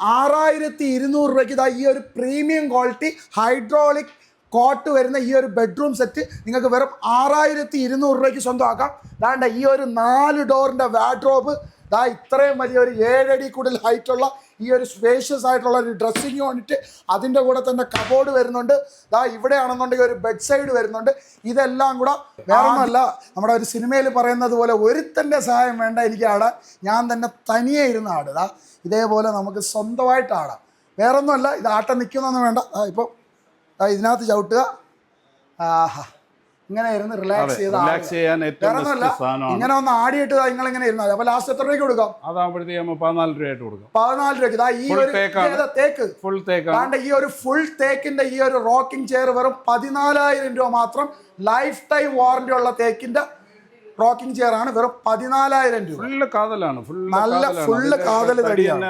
ആറായിരത്തി ഇരുന്നൂറ് രൂപയ്ക്ക് ഇതാ ഈ ഒരു പ്രീമിയം ക്വാളിറ്റി ഹൈഡ്രോളിക് കോട്ട് വരുന്ന ഈ ഒരു ബെഡ്റൂം സെറ്റ് നിങ്ങൾക്ക് വെറും ആറായിരത്തി ഇരുന്നൂറ് രൂപയ്ക്ക് സ്വന്തമാക്കാം. ദാണ്ട ഈ ഒരു നാല് ഡോറിന്റെ വാഡ്രോബ് ദാ ഇത്രയും വലിയ ഒരു ഏഴടി കൂടുതൽ ഹൈറ്റുള്ള ഈ ഒരു സ്പേഷ്യസ് ആയിട്ടുള്ള ഒരു ഡ്രസ്സിങ് യൂണിറ്റ് അതിന്റെ കൂടെ തന്നെ കബോർഡ് വരുന്നുണ്ട്. ദാ ഇവിടെയാണെന്നുണ്ടെങ്കിൽ ഒരു ബെഡ് സൈഡ് വരുന്നുണ്ട്. ഇതെല്ലാം കൂടെ വേറെ ഒന്നുമല്ല നമ്മുടെ ഒരു സിനിമയിൽ പറയുന്നത് പോലെ ഒരുത്തന്റെ സഹായം വേണ്ട എനിക്ക് ആടാൻ ഞാൻ തന്നെ തനിയെ ഇരുന്ന് ആടുക ഇതേപോലെ നമുക്ക് സ്വന്തമായിട്ട് ആടാം വേറെ ഒന്നുമല്ല ഇത് ആട്ടം നിൽക്കുന്നൊന്നും വേണ്ട. ഇപ്പൊ ഇതിനകത്ത് ചവിട്ടുക. ആഹാ ഇങ്ങനെ ഇരുന്ന് റിലാക്സ് ചെയ്ത് റിലാക്സ് ചെയ്യാൻ ഏറ്റവും ഇങ്ങനെ ഒന്ന് ആടിയിട്ട് നിങ്ങൾ ഇങ്ങനെ ഇരുന്നാൽ അപ്പൊ ലാസ്റ്റ് എത്ര രൂപയ്ക്ക് കൊടുക്കാം അതാകുമ്പോഴത്തേക്ക് പതിനാല് രൂപയായിട്ട് കൊടുക്കാം. പതിനാല് രൂപയ്ക്ക്. ഇതാ ഈ ഒരു തേക്ക്? ഫുൾ തേക്ക് ദാണ്ട ഈ ഒരു ഫുൾ തേക്കിന്റെ ഈ ഒരു റോക്കിംഗ് ചെയർ വെറും പതിനാലായിരം രൂപ മാത്രം ലൈഫ് ടൈം വാറന്റി ഉള്ള തേക്കിന്റെ റോക്കിംഗ് ചെയർ ആണ്. വെറും പതിനാലായിരം രൂപ. ഫുള്ള് കാതലാണ്. നല്ല ഫുള്ള് കാതൽ തടിയാണ്.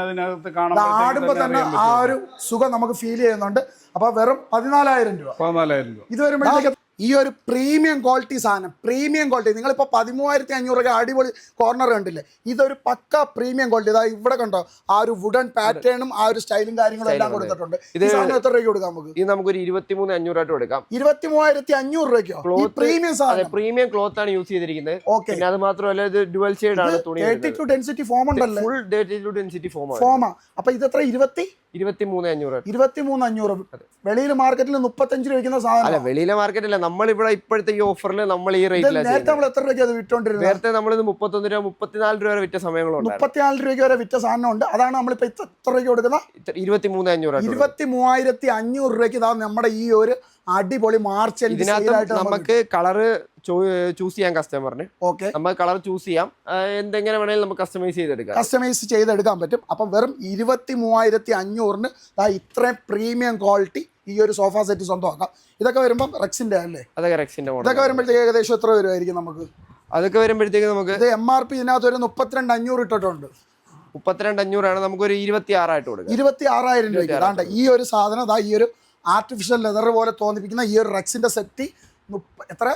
ആടുമ്പോൾ തന്നെ ആ ഒരു സുഖം നമുക്ക് ഫീൽ ചെയ്യുന്നുണ്ട്. അപ്പൊ വെറും പതിനാലായിരം രൂപ. പതിനാലായിരം രൂപ. ഇത് വരുമ്പോഴത്തേക്ക് ഈ ഒരു പ്രീമിയം ക്വാളിറ്റി സാധനം പ്രീമിയം ക്വാളിറ്റി നിങ്ങളിപ്പോൾ പതിമൂവായിരത്തി അഞ്ഞൂറ് രൂപ അടിപൊളി കോർണർ കണ്ടില്ലേ? ഇതൊരു പക്ക പ്രീമിയം ക്വാളിറ്റി ഇതാ ഇവിടെ കണ്ടോ? ആ ഒരു വുഡൻ പാറ്റേണും ആ ഒരു സ്റ്റൈലും കാര്യങ്ങളും എല്ലാം കൊടുത്തിട്ടുണ്ട്. സാധനം എത്ര രൂപയ്ക്ക് കൊടുക്കാം നമുക്ക്? ഇത് നമുക്കൊരു ഇരുപത്തിമൂന്ന് അഞ്ഞൂറായിട്ട് കൊടുക്കാം. ഇരുപത്തി മൂവായിരത്തി അഞ്ഞൂറ് രൂപയ്ക്കോ പ്രീമിയം സാധനം. പ്രീമിയം ക്ലോത്ത് ആണ് യൂസ് ചെയ്തിരിക്കുന്നത്. ഓക്കെ അത് മാത്രമല്ല ഇത് ഡുവൽ ഷെയ്ഡ് ആണ് തുണി ഡെൻസിറ്റി ഫോം ഉണ്ടല്ലേ? ഫുൾ ഡെൻസിറ്റി ഫോം ഫോമാ അപ്പൊ ഇത് എത്ര? ഇരുപത്തി? ഇരുപത്തി മൂന്ന് അഞ്ഞൂറ്. ഇരുപത്തി അഞ്ഞൂറ്. വെളിയിൽ മാർക്കറ്റിൽ മുപ്പത്തഞ്ച് രൂപ സാധനം. അല്ല വെളിയിലെ മാർക്കറ്റില്ല നമ്മളിവിടെ ഇപ്പോഴത്തെ ഈ ഓഫറിൽ നമ്മൾ ഈ റേറ്റ് റേറ്റിലാണ് നേരത്തെ നമ്മൾ എത്ര രൂപയ്ക്ക് അത് വിറ്റോണ്ടിരുന്നത്? നേരത്തെ നമ്മളിത് മുപ്പത്തൊന്ന് രൂപ മുപ്പത്തിനാല് രൂപ വരെ വിറ്റ സമയങ്ങളുണ്ടായിരുന്നു മുപ്പത്തിനാല് രൂപയ്ക്ക് വരെ വിറ്റ സാധനം ഉണ്ട് അതാണ് നമ്മളിപ്പോ ഇത്ര രൂപയ്ക്ക് കൊടുക്കുന്ന ഇരുപത്തി മൂന്ന് അഞ്ഞൂറായിട്ട് കൊടുക്കും. ഇരുപത്തി മൂവായിരത്തി അഞ്ഞൂറ് രൂപയ്ക്ക് ഇതാ നമ്മുടെ ഈ ഒരു അടിപൊളി മാർച്ച് ഇതിനകത്ത് നമുക്ക് കളറ് ചൂസ് ചെയ്യാം കസ്റ്റമറിന് ഓക്കെ. നമുക്ക് കളർ ചൂസ് ചെയ്യാം. എന്തെങ്കിലും എന്തെങ്ങനെ വേണേലും നമുക്ക് കസ്റ്റമൈസ് ചെയ്തെടുക്കാം. കസ്റ്റമൈസ് ചെയ്തെടുക്കാൻ പറ്റും. അപ്പം വെറും ഇരുപത്തി മൂവായിരത്തി അഞ്ഞൂറിന് ഇത്രയും പ്രീമിയം ക്വാളിറ്റി ഈ ഒരു സോഫ സെറ്റ് സ്വന്തമാക്കാം. ഇതൊക്കെ വരുമ്പോൾ റെക്സിന്റെ അല്ലേ? അതൊക്കെ റെക്സിന്റെ ഇതൊക്കെ വരുമ്പോഴത്തേക്ക് ഏകദേശം എത്ര വരുമായിരിക്കും നമുക്ക്? അതൊക്കെ വരുമ്പോഴത്തേക്ക് നമുക്ക് ഇത് എം ആർ പി ഇതിനകത്ത് ഒരു മുപ്പത്തിരണ്ട് അഞ്ഞൂറ് ഇട്ടിട്ടുണ്ട്. മുപ്പത്തിരണ്ട് അഞ്ഞൂറാണ് നമുക്ക് ഒരു ഇരുപത്തി ആറായിട്ട് കൊടുക്കാം ഇരുപത്തി ആറായിരം രൂപ ഈ ഒരു സാധനം അതാ ഈ ഒരു ആർട്ടിഫിഷ്യൽ ലെതർ പോലെ തോന്നിപ്പിക്കുന്ന ഈ ഒരു റെക്സിന്റെ സെറ്റ് എത്ര?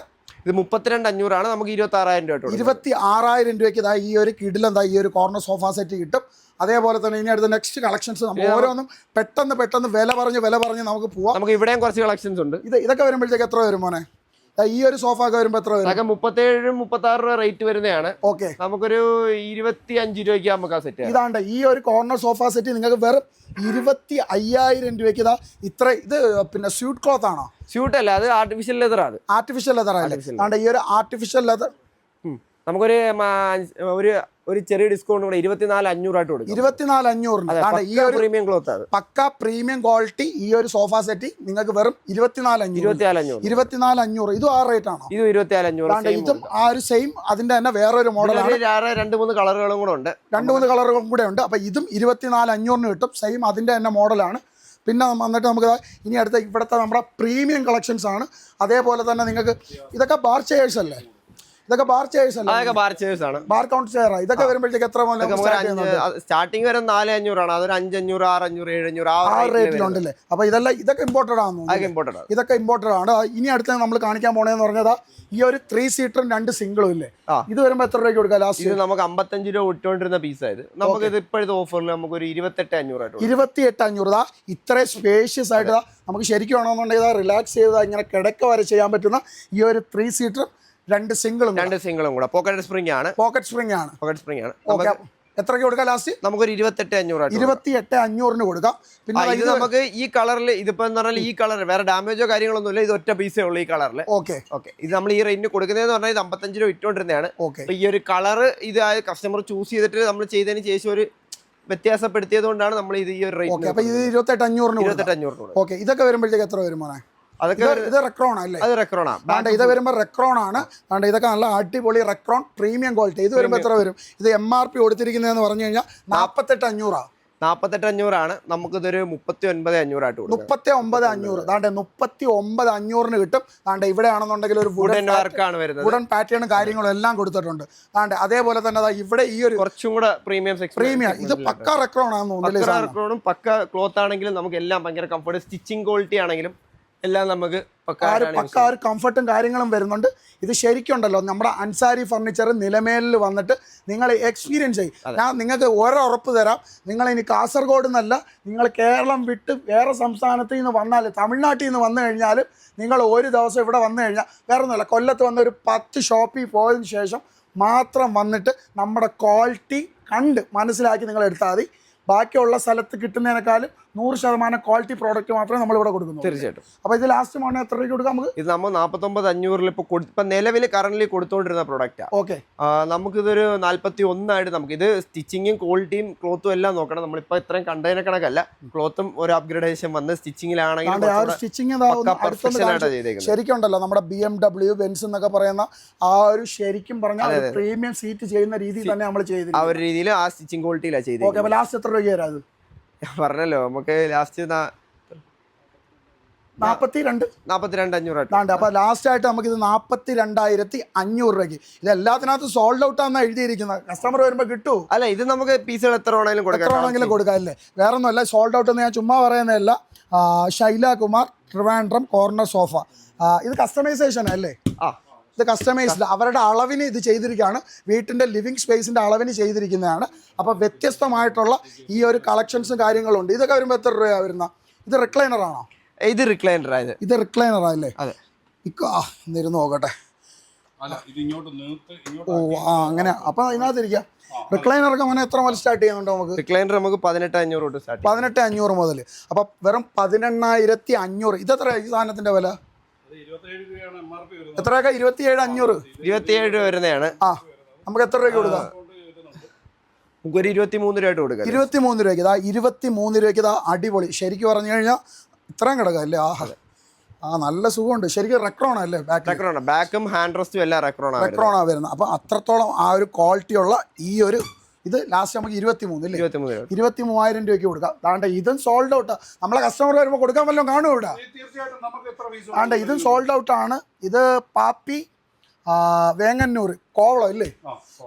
ഇത് മുപ്പത്തിരണ്ട് അഞ്ഞൂറാണ്. നമുക്ക് ഇരുപത്തി ആറായിരം രൂപ ഇരുപത്തി ആറായിരം രൂപയ്ക്ക് ഇതാ ഈ ഒരു കിടിലെന്താ ഈ ഒരു കോർണർ സോഫ സെറ്റ് കിട്ടും. അതേപോലെ തന്നെ ഇനി അടുത്ത നെക്സ്റ്റ് കളക്ഷൻസ് നമ്മൾ ഓരോന്നും പെട്ടെന്ന് പെട്ടെന്ന് വില പറഞ്ഞ് വില പറഞ്ഞ് നമുക്ക് പോവാം. നമുക്ക് ഇവിടെയും കുറച്ച് കളക്ഷൻസ് ഉണ്ട്. ഇത് ഇതൊക്കെ വരുമ്പോഴത്തേക്ക് എത്ര വരും മോനെ? ഈ ഒരു സോഫ ഒക്കെ വരുമ്പോൾ എത്ര വരും? മുപ്പത്തേഴ് മുപ്പത്തി ആറ് രൂപ റേറ്റ് വരുന്നതാണ്. ഓക്കെ. നമുക്കൊരു ഇരുപത്തി അഞ്ച് രൂപയ്ക്ക് നമുക്ക് ആ സെറ്റ് ഇതാണ്ട് ഈ ഒരു കോർണർ സോഫ സെറ്റ് നിങ്ങൾക്ക് വെറും ഇരുപത്തി അയ്യായിരം രൂപയ്ക്ക് ഇതാ ഇത്ര ഇത് പിന്നെ സ്യൂട്ട് ക്ലോത്ത് ആണോ? സ്യൂട്ട് അല്ല അത് ആർട്ടിഫിഷ്യൽ ലെതർ ആണ്. ആർട്ടിഫിഷ്യൽ ലെതർ ആണ് ഈ ഒരു ആർട്ടിഫിഷ്യൽ ലെതർ. നമുക്കൊരു ഒരു ഒരു ചെറിയ ഡിസ്കൗണ്ട് കൂടെ ഇരുപത്തിനാല് അഞ്ഞൂറായിട്ട് കൊടുക്കും. ഇരുപത്തിനാല് അഞ്ഞൂറിന്. ഈ ഒരു പ്രീമിയം ക്ലോത്ത് അത്. പക്ക പ്രീമിയം ക്വാളിറ്റി ഈ ഒരു സോഫ സെറ്റ് നിങ്ങൾക്ക് വെറും ഇരുപത്തിനാല് അഞ്ഞൂറ്. ഇരുപത്തിനാല് അഞ്ഞൂറ്. ഇരുപത്തിനാല് അഞ്ഞൂറ്. ഇതും ആ റേറ്റ് ആണോ? ഇത് ഇരുപത്തിനാല് അഞ്ഞൂറ്. ഇതും ആ ഒരു സെയിം അതിന്റെ തന്നെ വേറൊരു മോഡലാണ് രണ്ട് മൂന്ന് കളറുകളും കൂടെ ഉണ്ട്. രണ്ട് മൂന്ന് കളറുകളും കൂടെ ഉണ്ട്. അപ്പൊ ഇതും ഇരുപത്തിനാല് അഞ്ഞൂറിന് കിട്ടും. സെയിം അതിന്റെ തന്നെ മോഡലാണ് പിന്നെ വന്നിട്ട് നമുക്ക് ഇനി അടുത്ത ഇവിടുത്തെ നമ്മുടെ പ്രീമിയം കളക്ഷൻസ് ആണ്. അതേപോലെ തന്നെ നിങ്ങൾക്ക് ഇതൊക്കെ ബാർ ചെയേഴ്സ് അല്ലേ? ഇതൊക്കെ ബാർ ചെയേഴ്സ് അല്ലേ? അതൊക്കെ ബാർച്ചേഴ്സ് ആണ്. ബാർ കൗണ്ട് ചെയർ ഇതൊക്കെ വരുമ്പോഴത്തേക്ക് എത്ര സ്റ്റാർട്ടിംഗ് വരെ നാല് അഞ്ഞൂറാണ്. അതൊരു അഞ്ചഞ്ഞൂറ് ആറ് അഞ്ഞൂറ് ഏഴ് അഞ്ഞൂറ് ആ റേറ്റിലുണ്ടല്ലേ അപ്പോൾ ഇതെല്ലാം ഇതൊക്കെ ഇമ്പോർട്ടഡ് ആണ്. ഇതൊക്കെ ഇമ്പോർട്ടഡ് ആണ്. ഇനി അടുത്ത നമ്മൾ കാണിക്കാൻ പോണേന്ന് പറഞ്ഞതാ ഈ ഒരു ത്രീ സീറ്ററും രണ്ട് സിംഗിളും ഇല്ലേ? ഇത് വരുമ്പോൾ എത്ര രൂപയ്ക്ക് കൊടുക്കാം ലാസ്റ്റ് ഇത് നമുക്ക് അമ്പത്തഞ്ച് രൂപ ഇട്ടുകൊണ്ടിരുന്ന പീസായത് നമുക്ക് ഇത് ഇപ്പോഴത്തെ ഓഫറിൽ നമുക്ക് ഒരു ഇരുപത്തെട്ട് അഞ്ഞൂറായിട്ട് ഇരുപത്തിയെട്ട് അഞ്ഞൂറ്. ദാ ഇത്രയും സ്പേഷ്യസ് ആയിട്ട് നമുക്ക് ശരിക്കും ആണോന്നുണ്ടെങ്കിൽ റിലാക്സ് ചെയ്ത് ഇങ്ങനെ കിടക്ക വരെ ചെയ്യാൻ പറ്റുന്ന ഈ ഒരു ത്രീ സീറ്ററും രണ്ട് സിംഗിളും രണ്ട് സിംഗിളും കൂടെ. പോക്കറ്റ് സ്പ്രിംഗ് ആണ്. പോക്കറ്റ് സ്പ്രിംഗ് ആണ്. പോക്കറ്റ് സ്പ്രിംഗ് ആണ്. ഓക്കെ എത്രയ്ക്ക് കൊടുക്കാം ലാസ്റ്റ് നമുക്കൊരു ഇരുപത്തെട്ട് അഞ്ഞൂറ്. ഇരുപത്തി എട്ട് അഞ്ഞൂറിന് കൊടുക്കാം. പിന്നെ ഇത് നമുക്ക് ഈ കളറിൽ ഇതിപ്പോ എന്ന് പറഞ്ഞാൽ ഈ കളർ വേറെ ഡാമേജോ കാര്യങ്ങളൊന്നും ഇല്ല ഇത് ഒറ്റ പീസേ ഉള്ളൂ ഈ കളറിൽ ഓക്കെ ഓക്കെ ഇത് നമ്മൾ ഈ റേറ്റിന് കൊടുക്കുന്നതെന്ന് പറഞ്ഞാൽ ഇത് അമ്പത്തഞ്ച് രൂപ ഇട്ടുകൊണ്ടിരുന്നതാണ്. ഓക്കെ ഈ ഒരു കളർ ഇത് കസ്റ്റമർ ചൂസ് ചെയ്തിട്ട് നമ്മൾ ചെയ്തതിന് ശേഷം ഒരു വ്യത്യാസപ്പെടുത്തിയത് കൊണ്ടാണ് നമ്മൾ ഇത് ഈ ഒരു റേറ്റ് ഇരുപത്തെട്ട് അഞ്ഞൂറിന് ഇരുപത്തെട്ട് അഞ്ഞൂറ് കൊടുക്കും. ഓക്കെ ഇതൊക്കെ വരുമ്പോഴത്തേക്ക് എത്ര വരുമാനം മോനെ? അതൊക്കെ ഇത് റെക്രോൺ അല്ലേ? അത് റെക്കോർഡാണ് വേണ്ട ഇത് വരുമ്പോൾ റെക്രോൺ ആണ്. ഇതൊക്കെ നല്ല അടിപൊളി റെക്രോൺ പ്രീമിയം ക്വാളിറ്റി ഇത് വരുമ്പോൾ എത്ര വരും? ഇത് എം ആർ പി കൊടുത്തിരിക്കുന്നതെന്ന് പറഞ്ഞു കഴിഞ്ഞാൽ നാൽപ്പത്തെട്ട് അഞ്ഞൂറാ. നാൽപ്പത്തെട്ട് അഞ്ഞൂറാണ്. നമുക്കിതൊരു മുപ്പത്തി ഒൻപത് അഞ്ഞൂറായിട്ട് മുപ്പത്തി ഒമ്പത് അഞ്ഞൂറ്. ദാണ്ടെ മുപ്പത്തി ഒമ്പത് അഞ്ഞൂറിന് കിട്ടും. ദാണ്ടെ ഇവിടെ ആണെന്നുണ്ടെങ്കിൽ ഒരു വുഡൻ വർക്കാണ് വരുന്നത്. വുഡൻ പാറ്റേണും കാര്യങ്ങളും എല്ലാം കൊടുത്തിട്ടുണ്ട്. ദാണ്ടെ അതേപോലെ തന്നെ ഇവിടെ ഈ ഒരു കുറച്ചും കൂടെ പ്രീമിയം പ്രീമിയം ഇത് പക്ക റെക്രോൺ ആണെന്ന് തോന്നുന്നു റെക്രോണും പക്ക ക്ലോത്ത് ആണെങ്കിലും നമുക്ക് എല്ലാം ഭയങ്കര കംഫർട്ട് സ്റ്റിച്ചിങ് ക്വാളിറ്റി ആണെങ്കിലും എല്ലാം നമുക്ക് പക്ക ഒരു കംഫർട്ടും കാര്യങ്ങളും വരുന്നുണ്ട്. ഇത് ശരിക്കുണ്ടല്ലോ നമ്മുടെ അൻസാരി ഫർണിച്ചർ നിലമേലിൽ വന്നിട്ട് നിങ്ങൾ എക്സ്പീരിയൻസ് ചെയ്യും. ഞാൻ നിങ്ങൾക്ക് ഓരോ ഉറപ്പ് തരാം. നിങ്ങൾ ഇനി കാസർഗോഡ് നിന്നല്ല നിങ്ങൾ കേരളം വിട്ട് വേറെ സംസ്ഥാനത്ത് നിന്ന് വന്നാൽ തമിഴ്നാട്ടിൽ നിന്ന് വന്നു കഴിഞ്ഞാലും നിങ്ങൾ ഒരു ദിവസം ഇവിടെ വന്നു കഴിഞ്ഞാൽ വേറെ ഒന്നുമില്ല കൊല്ലത്ത് വന്ന ഒരു പത്ത് ഷോപ്പിൽ പോയതിന് ശേഷം മാത്രം വന്നിട്ട് നമ്മുടെ ക്വാളിറ്റി കണ്ട് മനസ്സിലാക്കി നിങ്ങൾ എടുത്താൽ മതി. ബാക്കിയുള്ള സ്ഥലത്ത് കിട്ടുന്നതിനേക്കാളും നൂറ് ശതമാനം ക്വാളിറ്റി പ്രോഡക്റ്റ് മാത്രമേ നമ്മൾ ഇവിടെ കൊടുക്കുന്നു തീർച്ചയായിട്ടും. അപ്പോൾ ഇത് ലാസ്റ്റ് മോണ എത്ര രൂപയ്ക്ക് കൊടുക്കാം നമുക്ക്? ഇത് നമ്മൾ നാൽപ്പത്തൊമ്പത് അഞ്ഞൂറിൽ ഇപ്പോൾ കൊടു ഇപ്പം നിലവിൽ കറന്റ് കൊടുത്തുകൊണ്ടിരുന്ന പ്രോഡക്റ്റ് ഓക്കെ നമുക്കിതൊരു നാൽപ്പത്തി ഒന്നായിട്ട് നമുക്ക് ഇത് സ്റ്റിച്ചിങ്ങും ക്വാളിറ്റിയും ക്ലോത്തും എല്ലാം നോക്കണം. നമ്മളിപ്പോൾ ഇത്രയും കണ്ടെയ്നർ കണക്കല്ല. ക്ലോത്തും ഒരു അപ്ഗ്രേഡേഷൻ വന്ന് സ്റ്റിച്ചിങ്ങിലാണെങ്കിൽ ആ സ്റ്റിച്ചിങ് ശരിക്കും ഉണ്ടല്ലോ നമ്മുടെ ബി എം ഡബ്ല്യു ബെൻസ് എന്നൊക്കെ പറയുന്ന ആ ഒരു ശരിക്കും പറഞ്ഞാൽ പ്രീമിയം സീറ്റ് ചെയ്യുന്ന രീതിയിൽ തന്നെ നമ്മൾ ആ ചെയ്തിരിക്കും ഒരു രീതിയിൽ ആ സ്റ്റിച്ചിങ് ക്വാളിറ്റിയിലാണ് ഓക്കെ ചെയ്തേക്കുന്നത്. അപ്പോൾ ലാസ്റ്റ് എത്ര രൂപ അത്? ഞാൻ പറഞ്ഞല്ലോ നമുക്ക് ലാസ്റ്റ് നാൽപ്പത്തി രണ്ട് നാൽപ്പത്തിരണ്ട് അഞ്ഞൂറായിട്ട് താണ്ട് അപ്പോൾ ലാസ്റ്റ് ആയിട്ട് നമുക്ക് ഇത് നാൽപ്പത്തി രണ്ടായിരത്തി അഞ്ഞൂറ് രൂപയ്ക്ക്. ഇത് എല്ലാത്തിനകത്ത് സോൾഡ് ഔട്ട് ആണെന്ന് എഴുതിയിരിക്കുന്നത്. കസ്റ്റമർ വരുമ്പോൾ കിട്ടൂ. അല്ല ഇത് നമുക്ക് പീസുകൾ എത്ര വേണമെങ്കിലും എത്ര കൊടുക്കാം വേണമെങ്കിലും കൊടുക്കാം അല്ലേ? വേറെ ഒന്നുമല്ല സോൾഡ് ഔട്ട് എന്ന് ഞാൻ ചുമ്മാ പറയുന്നതല്ല. ശൈല കുമാർ ട്രിവാൻഡ്രം കോർണർ സോഫ ഇത് കസ്റ്റമൈസേഷൻ അല്ലേ? ആ. ഇത് കസ്റ്റമൈസ്ഡ് അവരുടെ അളവിന് ഇത് ചെയ്തിരിക്കുകയാണ്. വീട്ടിന്റെ ലിവിങ് സ്പേസിന്റെ അളവിന് ചെയ്തിരിക്കുന്നതാണ്. അപ്പോൾ വ്യത്യസ്തമായിട്ടുള്ള ഈ ഒരു കളക്ഷൻസും കാര്യങ്ങളും ഉണ്ട് ഇതൊക്കെ വരുമ്പോൾ എത്ര രൂപയാണ് വരുന്ന? ഇത് റിക്ലൈനർ ആണോ? ഇത് റിക്ലൈനർ ആയത് ഇത്. റിക്ലൈനർ ആണല്ലേ അതെ. ഇക്കോ ആ നോക്കട്ടെ. അല്ല ഇത് ഇങ്ങോട്ട് നീർത്ത് ഇങ്ങോട്ട് ഓ ആ അങ്ങനെ. അപ്പോൾ അതിനകത്തിരിക്കാം റിക്ലൈനറൊക്കെ അങ്ങനെ എത്ര മുതൽ സ്റ്റാർട്ട് ചെയ്യുന്നുണ്ട് നമുക്ക്? റിക്ലൈനർ നമുക്ക് പതിനെട്ട് അഞ്ഞൂറ് തൊട്ട് സ്റ്റാർട്ട് പതിനെട്ട് അഞ്ഞൂറ് മുതൽ അപ്പോൾ വെറും പതിനെണ്ണായിരത്തി അഞ്ഞൂറ്. ഇതെത്ര ഈ സാധനത്തിന്റെ വില? എത്രയൊക്കെ? ഇരുപത്തിയേഴ് അഞ്ഞൂറ്. ഇരുപത്തിയേഴ് രൂപ വരുന്നതാണ്. ആ നമുക്ക് എത്ര രൂപയ്ക്ക് കൊടുക്കാം? നമുക്ക് ഒരു ഇരുപത്തി മൂന്ന് രൂപ ആയിട്ട് കൊടുക്കാം. ഇരുപത്തി മൂന്ന് രൂപയ്ക്ക്. ഇതാ ഇരുപത്തി മൂന്ന് രൂപയ്ക്ക് ഇതാ അടിപൊളി. ശരിക്കും പറഞ്ഞു കഴിഞ്ഞാൽ ഇത്രയും കിടക്കാം അല്ലേ? ആഹാ. ആ നല്ല സുഖമുണ്ട്. ശരിക്കും റെക്രോണ അല്ലേ ബാക്ക് റെക്രോണ. ബാക്കും ഹാൻഡ് റെസ്റ്റും എല്ലാം റെക്രോണ റെക്രോണ വരുന്നത്. അപ്പോൾ അത്രത്തോളം ആ ഒരു ക്വാളിറ്റി ഉള്ള ഈ ഒരു ഇത് ലാസ്റ്റ് നമുക്ക് ഇരുപത്തി മൂന്ന് ഇല്ലേ ഇരുപത്തി മൂവായിരം രൂപയ്ക്ക് കൊടുക്കാം. താണ്ട ഇതും സോൾഡ് ഔട്ട് നമ്മളെ കസ്റ്റമർ വരുമ്പോൾ കൊടുക്കാൻ വല്ലതും കാണും ഇവിടെ? താണ്ട ഇതും സോൾഡ് ഔട്ട് ആണ്. ഇത് പാപ്പി വേങ്ങന്നൂർ കോവളം ഇല്ലേ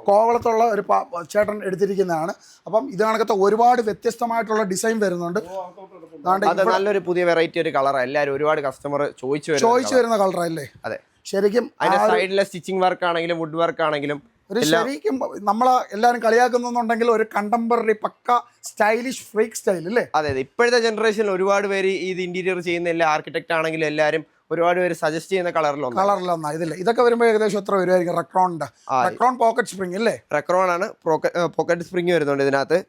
കോവളത്തുള്ള ഒരു ചേട്ടൻ എടുത്തിരിക്കുന്നതാണ്. അപ്പം ഇത് കണക്കത്തെ ഒരുപാട് വ്യത്യസ്തമായിട്ടുള്ള ഡിസൈൻ വരുന്നുണ്ട്. നല്ലൊരു പുതിയ വെറൈറ്റി ഒരു കളറാണ് എല്ലാവരും ഒരുപാട് കസ്റ്റമർ ചോദിച്ചു ചോദിച്ചു വരുന്ന കളറല്ലേ അതെ. ശരിക്കും അതിന്റെ സൈഡിലെ സ്റ്റിച്ചിങ് വർക്ക് ആണെങ്കിലും വുഡ് വർക്ക് ആണെങ്കിലും ഒരു ശരിക്കും നമ്മളെ എല്ലാവരും കളിയാക്കുന്നുണ്ടെങ്കിൽ ഒരു contemporary pucca stylish freak style അല്ലേ? അതെ അതെ. ഇപ്പോഴത്തെ ജനറേഷനിൽ ഒരുപാട് പേര് ഇത് ഇന്റീരിയർ ചെയ്യുന്ന എല്ലാ ആർക്കിടെക്ട് ആണെങ്കിലും എല്ലാവരും ഒരുപാട് പേര് സജസ്റ്റ് ചെയ്യുന്ന കളറിലൊന്നും കളറിലൊന്നാ ഇതില്ല ഇതൊക്കെ വരുമ്പോൾ ഏകദേശം എത്ര വരുമായിരിക്കും റെക്രോണിന്റെ. റെക്രോൺ പോക്കറ്റ് സ്പ്രിംഗ് അല്ലേ? റെക്രോൺ ആണ്. പോക്കറ്റ് സ്പ്രിംഗ് വരുന്നുണ്ട് ഇതിനകത്ത്.